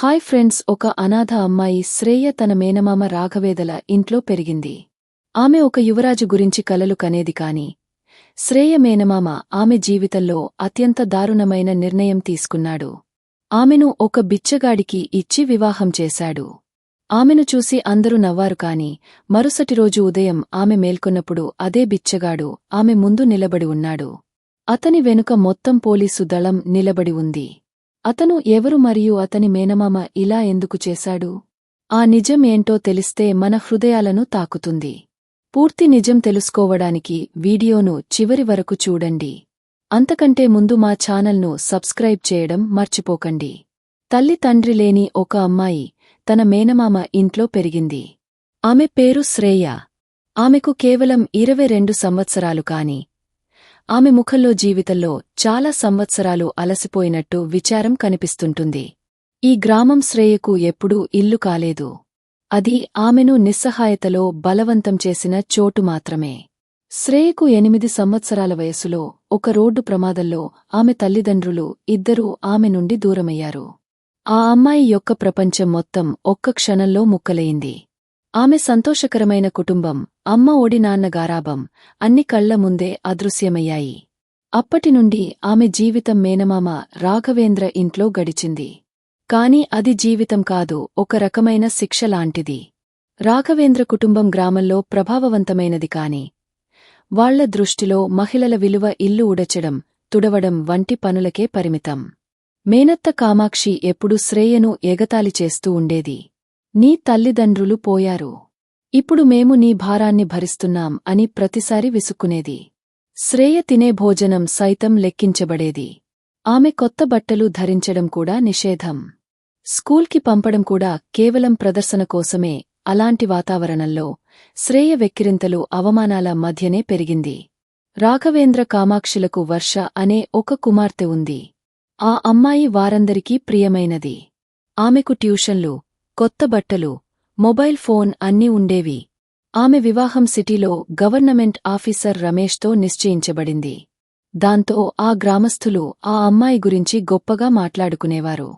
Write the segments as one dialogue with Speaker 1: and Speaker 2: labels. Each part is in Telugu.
Speaker 1: హాయ్ ఫ్రెండ్స్ ఒక అనాథ అమ్మాయి శ్రేయ తన మేనమామ రాఘవేదల ఇంట్లో పెరిగింది. ఆమె ఒక యువరాజు గురించి కలలు కనేది కాని శ్రేయ మేనమామ ఆమె జీవితంలో అత్యంత దారుణమైన నిర్ణయం తీసుకున్నాడు. ఆమెను ఒక బిచ్చగాడికి ఇచ్చి వివాహం చేశాడు. ఆమెను చూసి అందరూ నవ్వారు కాని మరుసటి రోజు ఉదయం ఆమె మేల్కొన్నప్పుడు అదే బిచ్చగాడు ఆమె ముందు నిలబడి ఉన్నాడు. అతని వెనుక మొత్తం పోలీసు దళం నిలబడి ఉంది. అతను ఎవరు మరియు అతని మేనమామ ఇలా ఎందుకు చేశాడు? ఆ నిజం ఏంటో తెలిస్తే మన హృదయాలను తాకుతుంది. పూర్తి నిజం తెలుసుకోవడానికి వీడియోను చివరి వరకు చూడండి. అంతకంటే ముందు మా ఛానల్ను సబ్స్క్రైబ్ చేయడం మర్చిపోకండి. తల్లి తండ్రి లేని ఒక అమ్మాయి తన మేనమామ ఇంట్లో పెరిగింది. ఆమె పేరు శ్రేయ. ఆమెకు కేవలం ఇరవై రెండు సంవత్సరాలు కాని ఆమె ముఖంలో జీవితంలో చాలా సంవత్సరాలు అలసిపోయినట్టు విచారం కనిపిస్తుంటుంది. ఈ గ్రామం శ్రేయకు ఎప్పుడూ ఇల్లు కాలేదు. అది ఆమెను నిస్సహాయతలో బలవంతం చేసిన చోటు మాత్రమే. శ్రేయకు ఎనిమిది సంవత్సరాల వయసులో ఒక రోడ్డు ప్రమాదంలో ఆమె తల్లిదండ్రులు ఇద్దరూ ఆమె నుండి దూరమయ్యారు. ఆ అమ్మాయి యొక్క ప్రపంచం మొత్తం ఒక్క క్షణంలో ముక్కలయింది ఆమె సంతోషకరమైన కుటుంబం అమ్మ ఒడి నాన్న గారాబం అన్ని కళ్ళ ముందే అదృశ్యమయ్యాయి. అప్పటినుండి ఆమె జీవితం మేనమామ రాఘవేంద్ర ఇంట్లో గడిచింది. కాని అది జీవితం కాదు ఒక రకమైన శిక్ష లాంటిది. రాఘవేంద్ర కుటుంబం గ్రామంలో ప్రభావవంతమైనది కాని వాళ్ళ దృష్టిలో మహిళల విలువ ఇల్లు ఉడచడం తుడవడం వంటి పనులకే పరిమితం. మేనత్త కామాక్షి ఎప్పుడూ శ్రేయను ఎగతాళి చేస్తూ ఉండేది. నీ తల్లిదండ్రులు పోయారు. ఇప్పుడు మేము నీ భారాన్ని భరిస్తున్నాం అని ప్రతిసారి విసుక్కునేది. శ్రేయ తినే భోజనం సైతం లెక్కించబడేది. ఆమె కొత్త బట్టలు ధరించడం కూడా నిషేధం. స్కూల్కి పంపడం కూడా కేవలం ప్రదర్శన కోసమే అలాంటి వాతావరణంలో శ్రేయ వెక్కిరింతలు అవమానాల మధ్యనే పెరిగింది. రాఘవేంద్ర కామాక్షులకు వర్ష అనే ఒక కుమార్తె ఉంది. ఆ అమ్మాయి వారందరికీ ప్రియమైనది. ఆమెకు ట్యూషన్లు కొత్త బట్టలు మొబైల్ ఫోన్ అన్నీ ఉండేవి. ఆమె వివాహం సిటీలో గవర్నమెంట్ ఆఫీసర్ రమేష్తో నిశ్చయించబడింది. దాంతో ఆ గ్రామస్థులు ఆ అమ్మాయి గురించి గొప్పగా మాట్లాడుకునేవారు.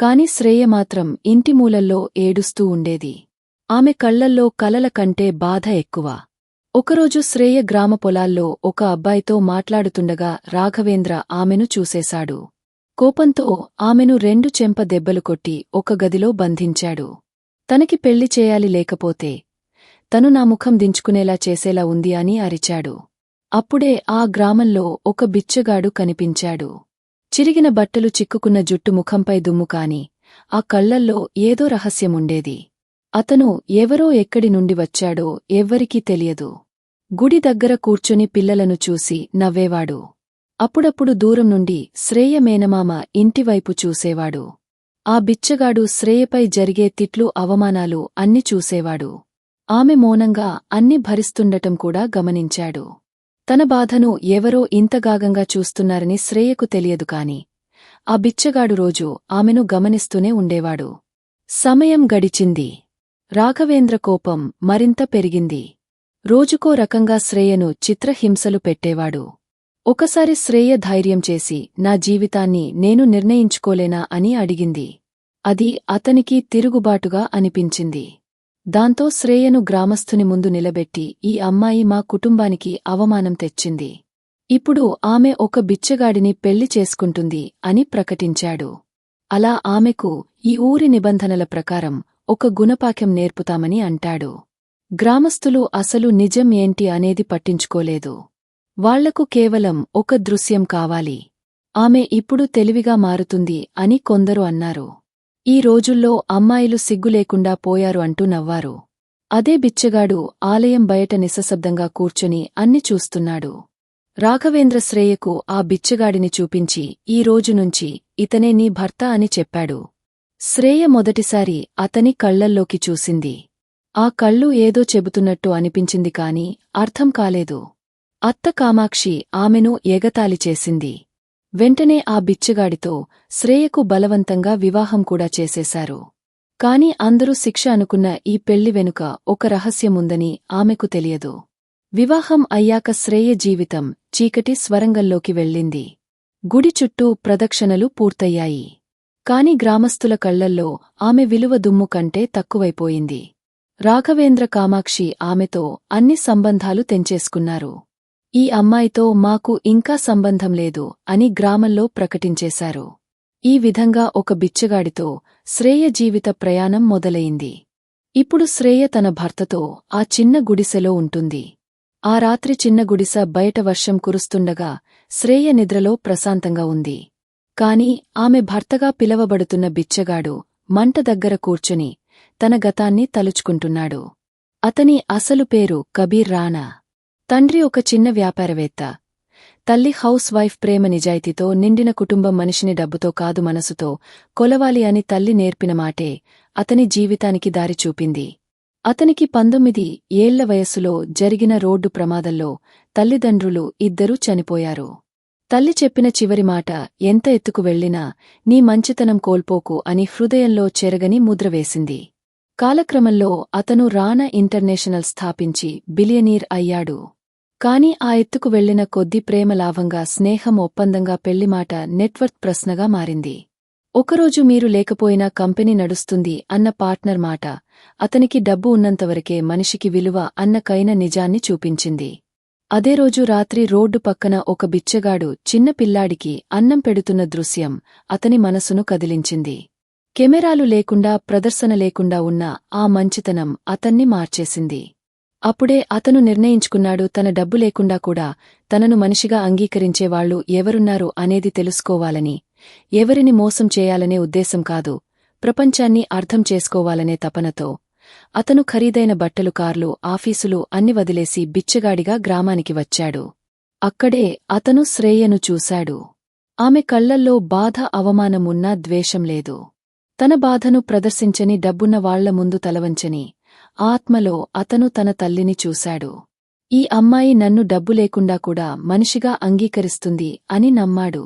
Speaker 1: కాని శ్రేయ మాత్రం ఇంటి మూలల్లో ఏడుస్తూ ఉండేది. ఆమె కళ్ళల్లో కలల కంటే బాధ ఎక్కువ. ఒకరోజు శ్రేయ గ్రామ పొలాల్లో ఒక అబ్బాయితో మాట్లాడుతుండగా రాఘవేంద్ర ఆమెను చూసేశాడు. కోపంతో ఆమెను రెండు చెంప దెబ్బలు కొట్టి ఒక గదిలో బంధించాడు. తనకి పెళ్ళి చేయాలి లేకపోతే తను నా ముఖం దించుకునేలా చేసేలా ఉంది అని అరిచాడు. అప్పుడే ఆ గ్రామంలో ఒక బిచ్చగాడు కనిపించాడు. చిరిగిన బట్టలు చిక్కుకున్న జుట్టు ముఖంపై దుమ్ము కాని ఆ కళ్ళల్లో ఏదో రహస్యముండేది. అతను ఎవరో ఎక్కడి నుండి వచ్చాడో ఎవ్వరికీ తెలియదు. గుడి దగ్గర కూర్చొని పిల్లలను చూసి నవ్వేవాడు. అప్పుడప్పుడు దూరం నుండి శ్రేయ మేనమామ ఇంటివైపు చూసేవాడు. ఆ బిచ్చగాడు శ్రేయపై జరిగే తిట్లు అవమానాలు అన్ని చూసేవాడు. ఆమె మౌనంగా అన్ని భరిస్తుండటం కూడా గమనించాడు. తన బాధను ఎవరో ఇంతగాగంగా చూస్తున్నారని శ్రేయకు తెలియదు కాని ఆ బిచ్చగాడు రోజు ఆమెను గమనిస్తూనే ఉండేవాడు. సమయం గడిచింది. రాఘవేంద్ర కోపం మరింత పెరిగింది. రోజుకో రకంగా శ్రేయను చిత్రహింసలు పెట్టేవాడు. ఒకసారి శ్రేయ ధైర్యం చేసి నా జీవితాన్ని నేను నిర్ణయించుకోలేనా అని అడిగింది. అది అతనికి తిరుగుబాటుగా అనిపించింది. దాంతో శ్రేయను గ్రామస్థుని ముందు నిలబెట్టి ఈ అమ్మాయి మా కుటుంబానికి అవమానం తెచ్చింది. ఇప్పుడు ఆమె ఒక బిచ్చగాడిని పెళ్ళి చేసుకుంటుంది అని ప్రకటించాడు. అలా ఆమెకు ఈ ఊరి నిబంధనల ప్రకారం ఒక గుణపాక్యం నేర్పుతామని అంటాడు. గ్రామస్థులు అసలు నిజం ఏంటి అనేది పట్టించుకోలేదు. వాళ్ళకు కేవలం ఒక దృశ్యం కావాలి. ఆమె ఇప్పుడు తెలివిగా మారుతుంది అని కొందరు అన్నారు. ఈ రోజుల్లో అమ్మాయిలు సిగ్గులేకుండా పోయారు అంటూ నవ్వారు. అదే బిచ్చగాడు ఆలయం బయట నిశ్శబ్దంగా కూర్చుని అన్ని చూస్తున్నాడు. రాఘవేంద్ర శ్రేయకు ఆ బిచ్చగాడిని చూపించి ఈ రోజునుంచి ఇతనే నీ భర్త అని చెప్పాడు. శ్రేయ మొదటిసారి అతని కళ్ళల్లోకి చూసింది. ఆ కళ్ళు ఏదో చెబుతున్నట్టు అనిపించింది కాని అర్థం కాలేదు. అత్త కామాక్షి ఆమెను ఎగతాళి చేసింది. వెంటనే ఆ బిచ్చగాడితో శ్రేయకు బలవంతంగా వివాహం కూడా చేసేశారు. కాని అందరూ శిక్ష అనుకున్న ఈ పెళ్ళి వెనుక ఒక రహస్యముందని ఆమెకు తెలియదు. వివాహం అయ్యాక శ్రేయ జీవితం చీకటి స్వరంగంలోకి వెళ్ళింది. గుడి చుట్టూ ప్రదక్షిణలు పూర్తయ్యాయి. కాని గ్రామస్తుల కళ్ళల్లో ఆమె విలువ దుమ్ము కంటే తక్కువైపోయింది. రాఘవేంద్ర కామాక్షి ఆమెతో అన్ని సంబంధాలు తెంచేసుకున్నారు. ఈ అమ్మాయితో మాకు ఇంకా సంబంధం లేదు అని గ్రామంలో ప్రకటించేశారు. ఈ విధంగా ఒక బిచ్చగాడితో శ్రేయ జీవిత ప్రయాణం మొదలయింది ఇప్పుడు శ్రేయ తన భర్తతో ఆ చిన్న గుడిసెలో ఉంటుంది. ఆ రాత్రి చిన్న గుడిస బయట వర్షం కురుస్తుండగా శ్రేయ నిద్రలో ప్రశాంతంగా ఉంది. కాని ఆమె భర్తగా పిలవబడుతున్న బిచ్చగాడు మంట దగ్గర కూర్చుని తన గతాన్ని తలుచుకుంటున్నాడు. అతని అసలు పేరు కబీర్ రాణా. తండ్రి ఒక చిన్న వ్యాపారవేత్త. తల్లి హౌస్ వైఫ్ ప్రేమ నిజాయితీతో నిండిన కుటుంబం మనిషిని డబ్బుతో కాదు మనసుతో కొలవాలి అని తల్లి నేర్పిన మాటే అతని జీవితానికి దారి చూపింది. అతనికి పంతొమ్మిది ఏళ్ళ వయస్సులో జరిగిన రోడ్డు ప్రమాదంలో తల్లిదండ్రులు ఇద్దరూ చనిపోయారు. తల్లి చెప్పిన చివరి మాట ఎంత ఎత్తుకు వెళ్ళినా నీ మంచితనం కోల్పోకు అని హృదయంలో చెరగని ముద్ర వేసింది. కాలక్రమంలో అతను రానా ఇంటర్నేషనల్ స్థాపించి బిలియనీర్ అయ్యాడు. కాని ఆ ఎత్తుకు వెళ్ళిన కొద్ది ప్రేమ లాభంగా స్నేహం ఒప్పందంగా పెళ్ళిమాట నెట్వర్క్ ప్రశ్నగా మారింది. ఒకరోజు మీరు లేకపోయినా కంపెనీ నడుస్తుంది అన్న పార్ట్నర్ మాట అతనికి డబ్బు ఉన్నంతవరకే మనిషికి విలువ అన్నకైన నిజాన్ని చూపించింది. అదే రోజు రాత్రి రోడ్డు పక్కన ఒక బిచ్చగాడు చిన్న పిల్లాడికి అన్నం పెడుతున్న దృశ్యం అతని మనసును కదిలించింది. కెమెరాలు లేకుండా ప్రదర్శన లేకుండా ఉన్న ఆ మంచితనం అతన్ని మార్చేసింది. అప్పుడే అతను నిర్ణయించుకున్నాడు తన డబ్బు లేకుండా కూడా తనను మనిషిగా అంగీకరించేవాళ్ళు ఎవరున్నారు అనేది తెలుసుకోవాలని. ఎవరిని మోసం చేయాలనే ఉద్దేశం కాదు ప్రపంచాన్ని అర్థం చేసుకోవాలనే తపనతో. అతను ఖరీదైన బట్టలు కార్లు ఆఫీసులు అన్ని వదిలేసి బిచ్చగాడిగా గ్రామానికి వచ్చాడు. అక్కడే అతను శ్రేయను చూశాడు. ఆమె కళ్ళల్లో బాధ అవమానమున్నా ద్వేషం లేదు. తన బాధను ప్రదర్శించని డబ్బున్న వాళ్ళ ముందు తలవంచని ఆత్మలో అతను తన తల్లిని చూశాడు. ఈ అమ్మాయి నన్ను డబ్బు లేకుండా కూడా మనిషిగా అంగీకరిస్తుంది అని నమ్మాడు.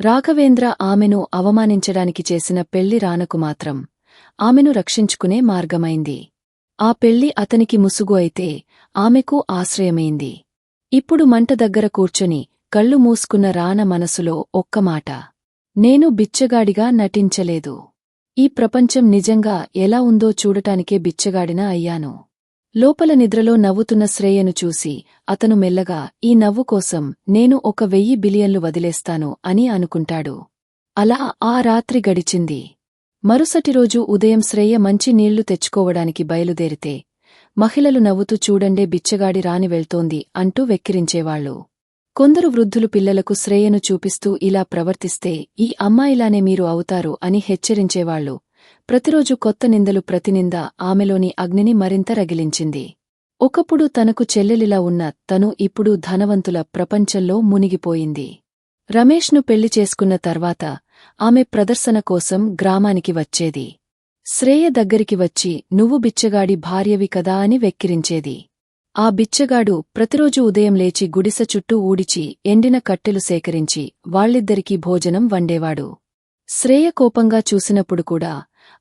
Speaker 1: రాఘవేంద్ర ఆమెను అవమానించడానికి చేసిన పెళ్ళి రానకు మాత్రం ఆమెను రక్షించుకునే మార్గమైంది. ఆ పెళ్ళి అతనికి ముసుగు అయితే ఆమెకు ఆశ్రయమైంది. ఇప్పుడు మంట దగ్గర కూర్చొని కళ్ళు మూసుకున్న రాన మనసులో ఒక్కమాట నేను బిచ్చగాడిగా నటించలేదు. ఈ ప్రపంచం నిజంగా ఎలా ఉందో చూడటానికే బిచ్చగాడిన అయ్యాను. లోపల నిద్రలో నవ్వుతున్న శ్రేయను చూసి అతను మెల్లగా ఈ నవ్వు కోసం నేను ఒక వెయ్యి బిలియన్లు వదిలేస్తాను అని అనుకుంటాడు. అలా ఆ రాత్రి గడిచింది. మరుసటి రోజు ఉదయం శ్రేయ మంచి నీళ్ళు తెచ్చుకోవడానికి బయలుదేరితే మహిళలు నవ్వుతూ చూడండే బిచ్చగాడి రాని వెళ్తోంది అంటూ వెక్కిరించేవాళ్ళు కొందరు వృద్ధులు పిల్లలకు శ్రేయను చూపిస్తూ ఇలా ప్రవర్తిస్తే ఈ అమ్మాయిలానే మీరు అవుతారు అని హెచ్చరించేవాళ్ళు ప్రతిరోజు కొత్త నిందలు ప్రతినింద ఆమెలోని అగ్నిని మరింత రగిలించింది. ఒకప్పుడు తనకు చెల్లెలిలా ఉన్న తను ఇప్పుడు ధనవంతుల ప్రపంచంలో మునిగిపోయింది. రమేష్ను పెళ్ళి చేసుకున్న తర్వాత ఆమె ప్రదర్శన కోసం గ్రామానికి వచ్చేది. శ్రేయ దగ్గరికి వచ్చి నువ్వు బిచ్చగాడి భార్యవి కదా అని వెక్కిరించేది. ఆ బిచ్చగాడు ప్రతిరోజు ఉదయం లేచి గుడిసె చుట్టూ ఊడిచి ఎండిన కట్టెలు సేకరించి వాళ్ళిద్దరికీ భోజనం వండేవాడు. శ్రేయ కోపంగా చూసినప్పుడు కూడా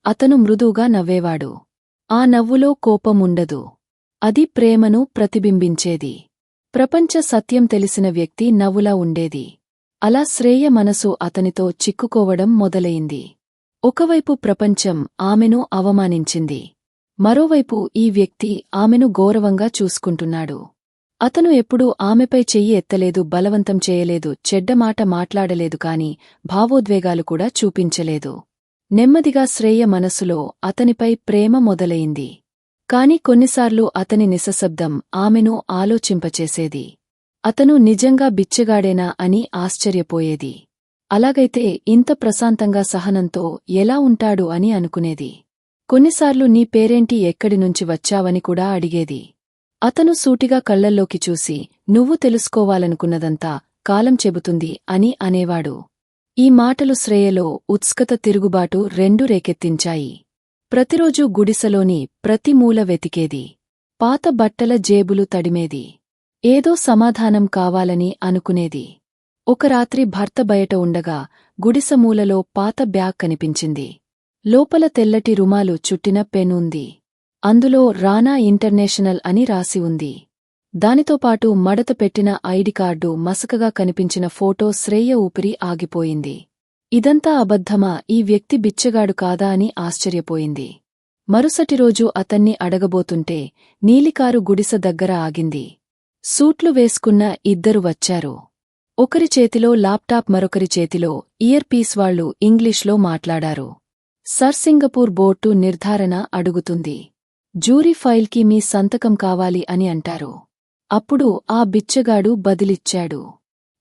Speaker 1: అతను మృదువుగా నవ్వేవాడు. ఆ నవ్వులో కోపముండదు. అది ప్రేమను ప్రతిబింబించేది. ప్రపంచ సత్యం తెలిసిన వ్యక్తి నవ్వులా ఉండేది. అలా శ్రేయ మనసు అతనితో చిక్కుకోవడం మొదలయింది ఒకవైపు ప్రపంచం ఆమెను అవమానించింది. మరోవైపు ఈ వ్యక్తి ఆమెను గౌరవంగా చూసుకుంటున్నాడు. అతను ఎప్పుడూ ఆమెపై చెయ్యి ఎత్తలేదు బలవంతం చేయలేదు చెడ్డమాట మాట్లాడలేదు కాని భావోద్వేగాలు కూడా చూపించలేదు. నెమ్మదిగా శ్రేయ మనసులో అతనిపై ప్రేమ మొదలయింది కాని కొన్నిసార్లు అతని నిశ్శబ్దం ఆమెను ఆలోచింపచేసేది. అతను నిజంగా బిచ్చగాడేనా అని ఆశ్చర్యపోయేది. అలాగైతే ఇంత ప్రశాంతంగా సహనంతో ఎలా ఉంటాడు అని అనుకునేది. కొన్నిసార్లు నీ పేరేంటి ఎక్కడి నుంచి వచ్చావని కూడా అడిగేది. అతను సూటిగా కళ్ళల్లోకి చూసి నువ్వు తెలుసుకోవాలనుకున్నదంతా కాలం చెబుతుంది అని అనేవాడు. ఈ మాటలు శ్రేయలో ఉత్స్కత తిరుగుబాటు రెండు రేకెత్తించాయి. ప్రతిరోజూ గుడిసెలోని ప్రతి మూల వెతికేది. పాత బట్టల జేబులు తడిమేది. ఏదో సమాధానం కావాలని అనుకునేది. ఒక రాత్రి భర్త బయట ఉండగా గుడిసెమూలలో పాత బ్యాగ్ కనిపించింది. లోపల తెల్లటి రుమాలు చుట్టిన పెన్ ఉంది. అందులో రానా ఇంటర్నేషనల్ అని రాసి ఉంది. దానితో పాటు మడత పెట్టిన ఐడి కార్డు మసకగా కనిపించిన ఫోటో శ్రేయ ఊపిరి ఆగిపోయింది. ఇదంతా అబద్ధమా? ఈ వ్యక్తి బిచ్చగాడు కాదా అని ఆశ్చర్యపోయింది. మరుసటి రోజు అతన్ని అడగబోతుంటే నీలికారు గుడిసె దగ్గర ఆగింది. సూట్లు వేసుకున్న ఇద్దరు వచ్చారు. ఒకరి చేతిలో లాప్టాప్ మరొకరి చేతిలో ఇయర్ పీస్ వాళ్ళు ఇంగ్లీష్లో మాట్లాడారు. సర్ సింగపూర్ బోర్టు నిర్ధారణ అడుగుతుంది. జూరీ ఫైల్కి మీ సంతకం కావాలి అని అంటారు. అప్పుడు ఆ బిచ్చగాడు బదిలిచ్చాడు.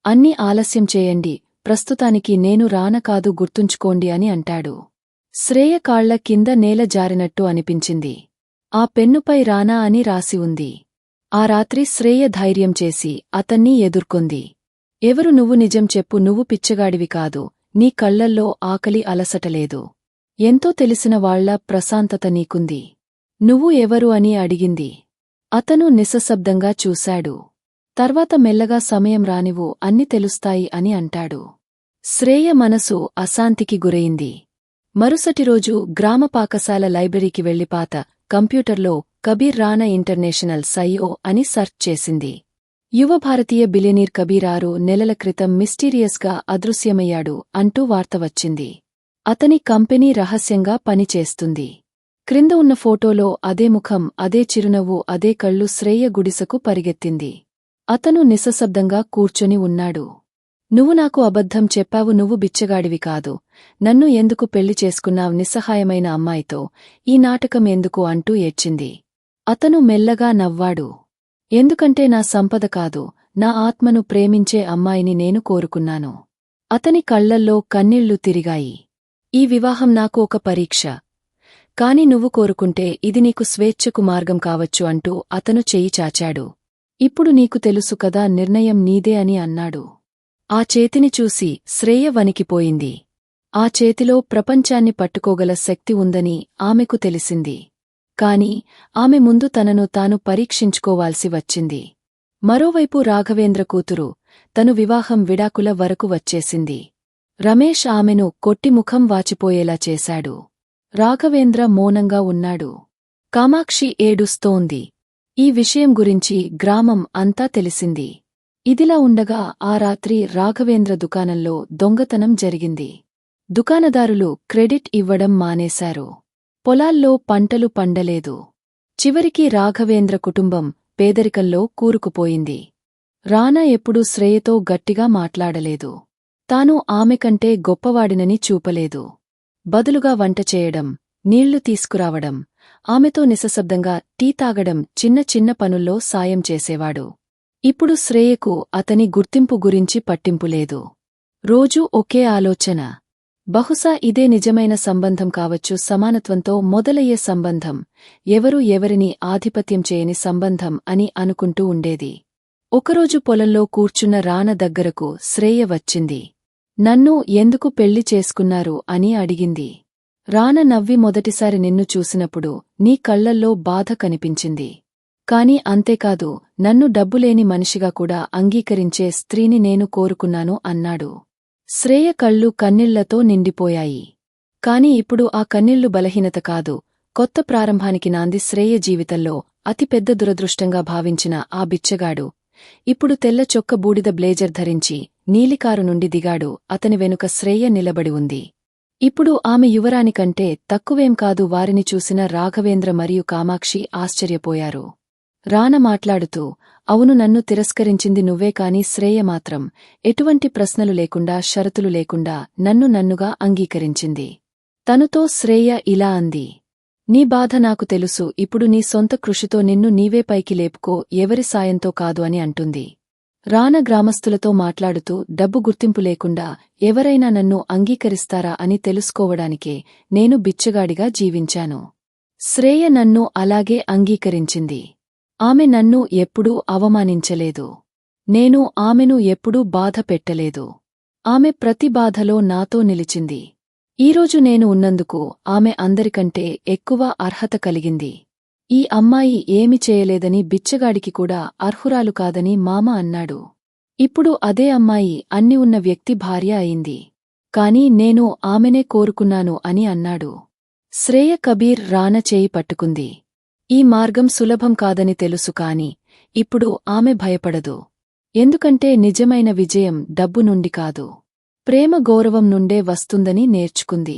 Speaker 1: అన్ని ఆలస్యం చేయండి ప్రస్తుతానికి నేను రానకాదు గుర్తుంచుకోండి అని అంటాడు. శ్రేయ కాళ్ళ కింద నేల జారినట్టు అనిపించింది. ఆ పెన్నుపై రానా అని రాసి ఉంది. ఆ రాత్రి శ్రేయ ధైర్యం చేసి అతన్ని ఎదుర్కొంది. ఎవరు నువ్వు నిజం చెప్పు నువ్వు పిచ్చగాడివి కాదు నీ కళ్ళల్లో ఆకలి అలసటలేదు. ఎంతో తెలిసిన వాళ్ళ ప్రశాంతత నీకుంది. నువ్వు ఎవరు అని అడిగింది. అతను నిశ్శబ్దంగా చూశాడు. తర్వాత మెల్లగా సమయం రానివు అన్ని తెలుస్తాయి అని అంటాడు. శ్రేయ మనసు అశాంతికి గురయింది మరుసటి రోజు గ్రామ పాకశాల లైబ్రరీకి వెళ్ళిపాత కంప్యూటర్లో కబీర్ రానా ఇంటర్నేషనల్ సైఓ అని సర్చ్ చేసింది. యువ భారతీయ బిలియనీర్ కబీరారు నెలల క్రితం మిస్టీరియస్గా అదృశ్యమయ్యాడు అంటూ వార్త వచ్చింది. అతని కంపెనీ రహస్యంగా పనిచేస్తుంది. క్రింద ఉన్న ఫోటోలో అదే ముఖం అదే చిరునవ్వు అదే కళ్ళు శ్రేయ గుడిసెకు పరిగెత్తింది. అతను నిశ్శబ్దంగా కూర్చొని ఉన్నాడు. నువ్వు నాకు అబద్ధం చెప్పావు నువ్వు బిచ్చగాడివి కాదు. నన్ను ఎందుకు పెళ్ళి చేసుకున్నావు నిస్సహాయమైన అమ్మాయితో? ఈ నాటకం ఎందుకు? అంటూ ఏడ్చింది. అతను మెల్లగా నవ్వాడు. ఎందుకంటే నా సంపద కాదు నా ఆత్మను ప్రేమించే అమ్మాయిని నేను కోరుకున్నాను. అతని కళ్ళల్లో కన్నీళ్ళు తిరిగాయి. ఈ వివాహం నాకు ఒక పరీక్ష. కాని నువ్వు కోరుకుంటే ఇది నీకు స్వేచ్ఛకు మార్గం కావచ్చు అంటూ అతను చేయి చాచాడు. ఇప్పుడు నీకు తెలుసు కదా నిర్ణయం నీదే అని అన్నాడు. ఆ చేతిని చూసి శ్రేయ వణికిపోయింది. ఆ చేతిలో ప్రపంచాన్ని పట్టుకోగల శక్తి ఉందని ఆమెకు తెలిసింది. కాని ఆమె ముందు తనను తాను పరీక్షించుకోవాల్సి వచ్చింది. మరోవైపు రాఘవేంద్ర కూతురు తను వివాహం విడాకుల వరకు వచ్చేసింది. రమేష్ ఆమెను కొట్టి ముఖం వాచిపోయేలా చేశాడు. రాఘవేంద్ర మౌనంగా ఉన్నాడు. కామాక్షి ఏడుస్తోంది. ఈ విషయం గురించి గ్రామం అంతా తెలిసింది. ఇదిలా ఉండగా ఆ రాత్రి రాఘవేంద్ర దుకాణంలో దొంగతనం జరిగింది. దుకాణదారులు క్రెడిట్ ఇవ్వడం మానేశారు. పొలాల్లో పంటలు పండలేదు. చివరికి రాఘవేంద్ర కుటుంబం పేదరికంలో కూరుకుపోయింది. రానా ఎప్పుడూ శ్రేయతో గట్టిగా మాట్లాడలేదు. తాను ఆమె కంటే గొప్పవాడినని చూపలేదు. బదులుగా వంట చేయడం నీళ్ళు తీసుకురావడం ఆమెతో నిశశబ్దంగా టీ తాగడం చిన్న చిన్న పనుల్లో సాయం చేసేవాడు. ఇప్పుడు శ్రేయకు అతని గుర్తింపు గురించి పట్టింపులేదు రోజూ ఒకే ఆలోచన. బహుశా ఇదే నిజమైన సంబంధం కావచ్చు సమానత్వంతో మొదలయ్యే సంబంధం ఎవరూ ఎవరిని ఆధిపత్యం చేయని సంబంధం అని అనుకుంటూ ఉండేది. ఒకరోజు పొలంలో కూర్చున్న రాన దగ్గరకు శ్రేయ వచ్చింది. నన్ను ఎందుకు పెళ్ళి చేసుకున్నారు అని అడిగింది. రాన నవ్వి మొదటిసారి నిన్ను చూసినప్పుడు నీ కళ్ళల్లో బాధ కనిపించింది. కాని అంతేకాదు నన్ను డబ్బులేని మనిషిగా కూడా అంగీకరించే స్త్రీని నేను కోరుకున్నాను అన్నాడు. శ్రేయ కళ్ళు కన్నీళ్ళతో నిండిపోయాయి. కాని ఇప్పుడు ఆ కన్నీళ్ళు బలహీనత కాదు కొత్త ప్రారంభానికి నాంది శ్రేయ జీవితంలో అతిపెద్ద దురదృష్టంగా భావించిన ఆ బిచ్చగాడు ఇప్పుడు తెల్ల చొక్క బూడిద బ్లేజర్ ధరించి నీలికారు నుండి దిగాడు. అతని వెనుక శ్రేయ నిలబడి ఉంది. ఇప్పుడు ఆమె యువరానికంటే తక్కువేం కాదు వారిని చూసిన రాఘవేంద్ర మరియు కామాక్షి ఆశ్చర్యపోయారు. రాన మాట్లాడుతూ అవును నన్ను తిరస్కరించింది నువ్వే కాని శ్రేయ మాత్రం. ఎటువంటి ప్రశ్నలు లేకుండా షరతులు లేకుండా నన్ను నన్నుగా అంగీకరించింది. తనుతో శ్రేయ ఇలా అంది. నీ బాధ నాకు తెలుసు ఇప్పుడు నీ సొంత కృషితో నిన్ను నీవే పైకి లేపుకో ఎవరి సాయంతో కాదు అని అంటుంది. రాన గ్రామస్తులతో మాట్లాడుతూ డబ్బు గుర్తింపు లేకుండా ఎవరైనా నన్ను అంగీకరిస్తారా అని తెలుసుకోవడానికే నేను బిచ్చగాడిగా జీవించాను. శ్రేయ నన్ను అలాగే అంగీకరించింది. ఆమె నన్ను ఎప్పుడూ అవమానించలేదు. నేను ఆమెను ఎప్పుడూ బాధ పెట్టలేదు ఆమె ప్రతి బాధలో నాతో నిలిచింది. ఈరోజు నేను ఉన్నందుకు ఆమె అందరికంటే ఎక్కువ అర్హత కలిగింది. ఈ అమ్మాయి ఏమి చేయలేదని బిచ్చగాడికి కూడా అర్హురాలు కాదని మామ అన్నాడు. ఇప్పుడు అదే అమ్మాయి అన్ని ఉన్న వ్యక్తి భార్య అయింది. కాని నేను ఆమెనే కోరుకున్నాను అని అన్నాడు. శ్రేయ కబీర్ రాన చేయి పట్టుకుంది. ఈ మార్గం సులభం కాదని తెలుసు కాని ఇప్పుడు ఆమె భయపడదు. ఎందుకంటే నిజమైన విజయం డబ్బు నుండి కాదు. ప్రేమ గౌరవం నుండే వస్తుందని నేర్చుకుంది.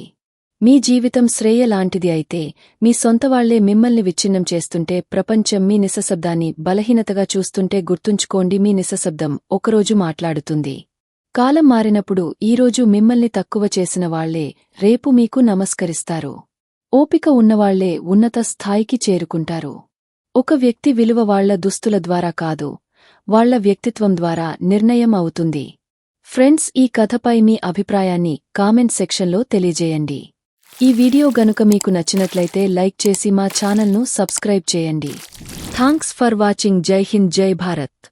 Speaker 1: మీ జీవితం శ్రేయ లాంటిది అయితే మీ సొంతవాళ్ళే మిమ్మల్ని విచ్ఛిన్నం చేస్తుంటే ప్రపంచం మీ నిశ్శబ్దాన్ని బలహీనతగా చూస్తుంటే గుర్తుంచుకోండి మీ నిశ్శబ్దం ఒకరోజు మాట్లాడుతుంది. కాలం మారినప్పుడు ఈరోజు మిమ్మల్ని తక్కువ చేసిన వాళ్ళే రేపు మీకు నమస్కరిస్తారు. ఓపిక ఉన్నవాళ్ళే ఉన్నత స్థాయికి చేరుకుంటారు. ఒక వ్యక్తి విలువ వాళ్ళ దుస్తుల ద్వారా కాదు వాళ్ళ వ్యక్తిత్వం ద్వారా నిర్ణయం అవుతుంది. ఫ్రెండ్స్ ఈ కథపై మీ అభిప్రాయాన్ని కామెంట్ సెక్షన్లో తెలియజేయండి. ఈ వీడియో గనుక మీకు నచ్చినట్లయితే లైక్ చేసి మా ఛానల్ను సబ్స్క్రైబ్ చేయండి. Thanks for watching. Jai Hind Jai Bharat.